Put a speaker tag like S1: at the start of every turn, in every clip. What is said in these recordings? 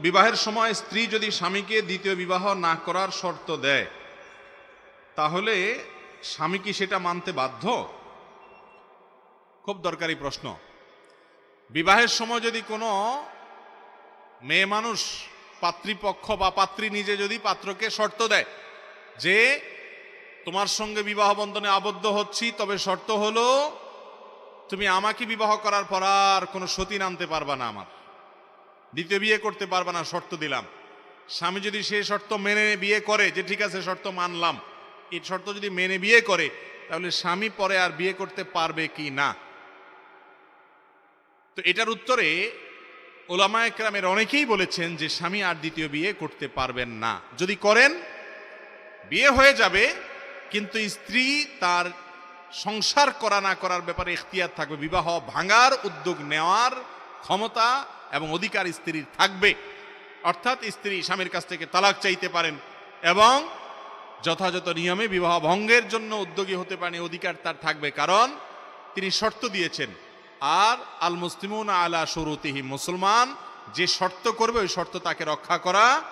S1: বিবাহের সময় স্ত্রী যদি স্বামীকে দ্বিতীয় বিবাহ না করার শর্ত দেয়, তাহলে স্বামী কি সেটা মানতে বাধ্য? খুব দরকারি প্রশ্ন। বিবাহের সময় যদি কোনো মেয়ে মানুষ পাত্রীপক্ষ বা পাত্রী নিজে যদি পাত্রকে শর্ত দেয় যে, তোমার সঙ্গে বিবাহ বন্ধনে আবদ্ধ হচ্ছি, তবে শর্ত হলো, তুমি আমাকে বিবাহ করার পর আর কোনো সতীন আনতে পারবা না আমার। দ্বিতীয় বিয়ে করতে পারবা না, শর্ত দিলাম। স্বামী যদি সেই শর্ত মেনে বিয়ে করে, যে ঠিক আছে, শর্ত মানলাম। এই শর্ত যদি মেনে বিয়ে করে, তাহলে স্বামী পরে আর বিয়ে করতে পারবে কি না? তো এটার উত্তরে ওলামা একরামের অনেকেই বলেছেন যে স্বামী আর দ্বিতীয় বিয়ে করতে পারবেন না। যদি করেন, বিয়ে হয়ে যাবে, কিন্তু স্ত্রী তার সংসার করা না করার ব্যাপারে এখতিয়ার থাকবে। বিবাহ ভাঙার উদ্যোগ নেওয়ার ক্ষমতা এবং অধিকার স্ত্রীর থাকবে। অর্থাৎ স্ত্রী স্বামীর কাছ থেকে তালাক চাইতে পারেন এবং যথাযথ নিয়মে বিবাহ ভঙ্গের জন্য উদ্যোগী হতে পারেন অধিকার তার থাকবে। কারণ তিনি শর্ত দিয়েছেন, আর আল মুসলিমুন আলা শুরুতিহি, মুসলমান যে শর্ত করবে, ওই শর্ত তাকে রক্ষা করা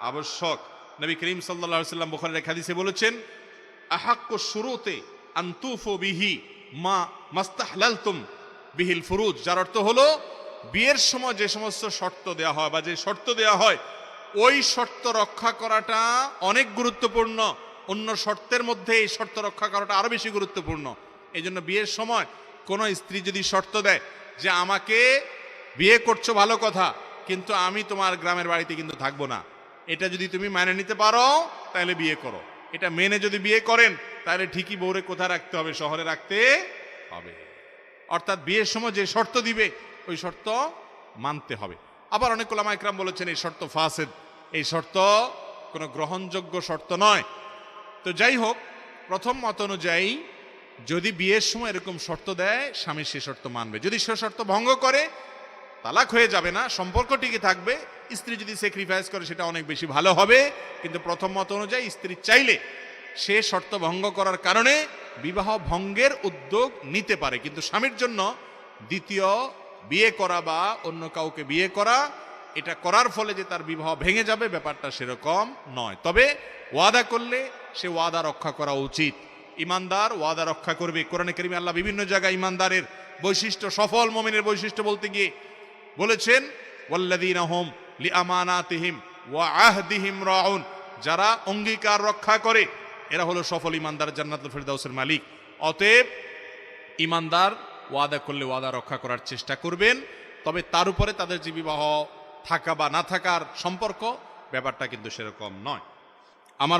S1: আবশ্যক। নবী করিম সাল্লা সাল্লাম বোখারের হাদিসে বলেছেন আহাক্য শুরুতে আন্তুফু বিহি মা মাস্তাহলালতুম বিহিল ফুরুজ। যার অর্থ হলো বিয়ের সময় যে সমস্ত শর্ত দেওয়া হয় বা যে শর্ত দেওয়া হয়, ওই শর্ত রক্ষা করাটা অনেক গুরুত্বপূর্ণ। অন্য শর্তের মধ্যে এই শর্ত রক্ষা করাটা আরও বেশি গুরুত্বপূর্ণ। এই জন্য বিয়ের সময় কোনো স্ত্রী যদি শর্ত দেয় যে, আমাকে বিয়ে করছ ভালো কথা, কিন্তু আমি তোমার গ্রামের বাড়িতে কিন্তু থাকব না। এটা যদি তুমি মেনে নিতে পারো, তাহলে বিয়ে করো। এটা মেনে যদি বিয়ে করেন, তাহলে ঠিকই বউরে কোথায় রাখতে হবে? শহরে রাখতে হবে। অর্থাৎ বিয়ের সময় যে শর্ত দিবে ওই শর্ত মানতে হবে। আবার অনেক ওলামা একরাম বলেছেন, এই শর্ত ফাসেদ, এই শর্ত কোনো গ্রহণযোগ্য শর্ত নয়। তো যাই হোক, প্রথম মত অনুযায়ী যদি বিয়ের সময় এরকম শর্ত দেয়, স্বামী সে শর্ত মানবে। যদি সে শর্ত ভঙ্গ করে, তালাক হয়ে যাবে না, সম্পর্ক টিকে থাকবে, স্ত্রী যদি স্যাক্রিফাইস করে, সেটা অনেক বেশি ভালো হবে। কিন্তু প্রথম মত অনুযায়ী স্ত্রী চাইলে সে শর্ত ভঙ্গ করার কারণে বিবাহ ভঙ্গের উদ্যোগ নিতে পারে। কিন্তু স্বামীর জন্য দ্বিতীয় বিয়ে করা বা অন্য কাউকে বিয়ে করা, এটা করার ফলে যে তার বিবাহ ভেঙে যাবে, ব্যাপারটা সেরকম নয়। তবে ওয়াদা করলে সে ওয়াদা রক্ষা করা উচিত। ইমানদার ওয়াদা রক্ষা করবে। কোরআনে করিমে আল্লাহ বিভিন্ন জায়গায় ইমানদারের বৈশিষ্ট্য, সফল মমিনের বৈশিষ্ট্য বলতে গিয়ে বলেছেন লি ওয়া যারা অঙ্গীকার রক্ষা করে, এরা হলো সফল ইমানদার জান্নাতুল ফেরদাউসের মালিক। অতএব ইমানদার ওয়াদা করলে ওয়াদা রক্ষা করার চেষ্টা করবেন। তবে তার উপরে তাদের যে বিবাহ থাকা বা না থাকার সম্পর্ক, ব্যাপারটা কিন্তু সেরকম নয়। আমার